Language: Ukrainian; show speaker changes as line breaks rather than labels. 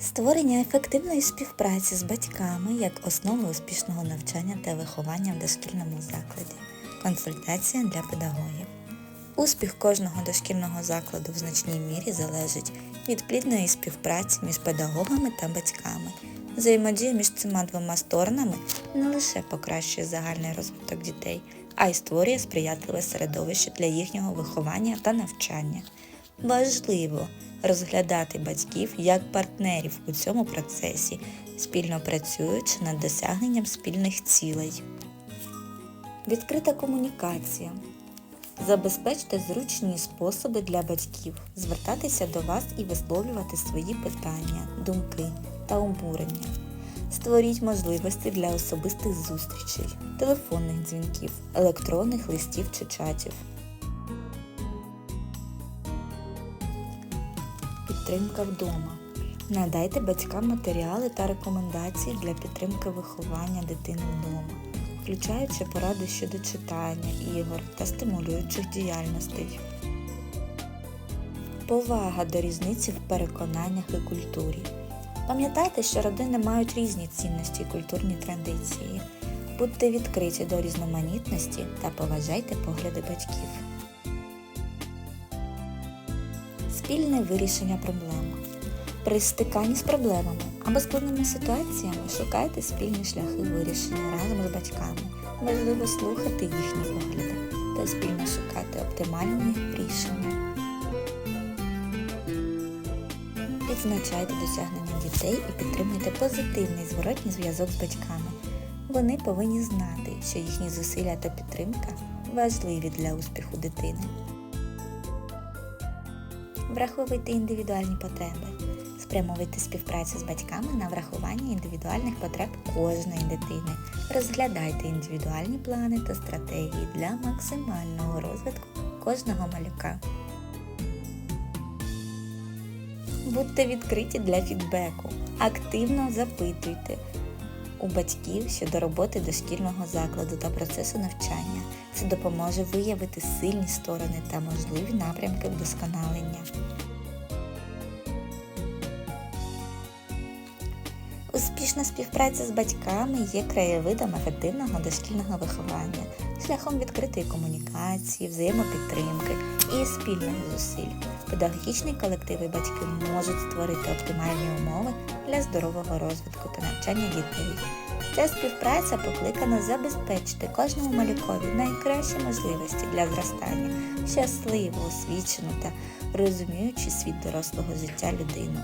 Створення ефективної співпраці з батьками як основи успішного навчання та виховання в дошкільному закладі. Консультація для педагогів. Успіх кожного дошкільного закладу в значній мірі залежить від плідної співпраці між педагогами та батьками. Взаємодія між цими двома сторонами не лише покращує загальний розвиток дітей, а й створює сприятливе середовище для їхнього виховання та навчання. Важливо розглядати батьків як партнерів у цьому процесі, спільно працюючи над досягненням спільних цілей. Відкрита комунікація. Забезпечте зручні способи для батьків звертатися до вас і висловлювати свої питання, думки та обурення. Створіть можливості для особистих зустрічей, телефонних дзвінків, електронних листів чи чатів. Підтримка вдома. Надайте батькам матеріали та рекомендації для підтримки виховання дитини вдома, включаючи поради щодо читання, ігор та стимулюючих діяльностей. Повага до різниці в переконаннях і культурі. Пам'ятайте, що родини мають різні цінності і культурні традиції. Будьте відкриті до різноманітності та поважайте погляди батьків. Спільне вирішення проблем. При стиканні з проблемами або складними ситуаціями шукайте спільні шляхи вирішення разом з батьками. Важливо слухати їхні погляди та спільно шукати оптимальні рішення. Відзначайте досягнення дітей і підтримуйте позитивний зворотній зв'язок з батьками. Вони повинні знати, що їхні зусилля та підтримка важливі для успіху дитини. Враховуйте індивідуальні потреби. Спрямовуйте співпрацю з батьками на врахування індивідуальних потреб кожної дитини. Розглядайте індивідуальні плани та стратегії для максимального розвитку кожного малюка. Будьте відкриті для фідбеку. Активно запитуйте у батьків щодо роботи дошкільного закладу та процесу навчання. Це допоможе виявити сильні сторони та можливі напрямки вдосконалення. Успішна співпраця з батьками є краєвидом ефективного дошкільного виховання, шляхом відкритої комунікації, взаємопідтримки і спільних зусиль. Педагогічний колектив і батьки можуть створити оптимальні умови для здорового розвитку та навчання дітей. Ця співпраця покликана забезпечити кожному малюкові найкращі можливості для зростання, щасливу, освічену та розуміючи світ дорослого життя людину.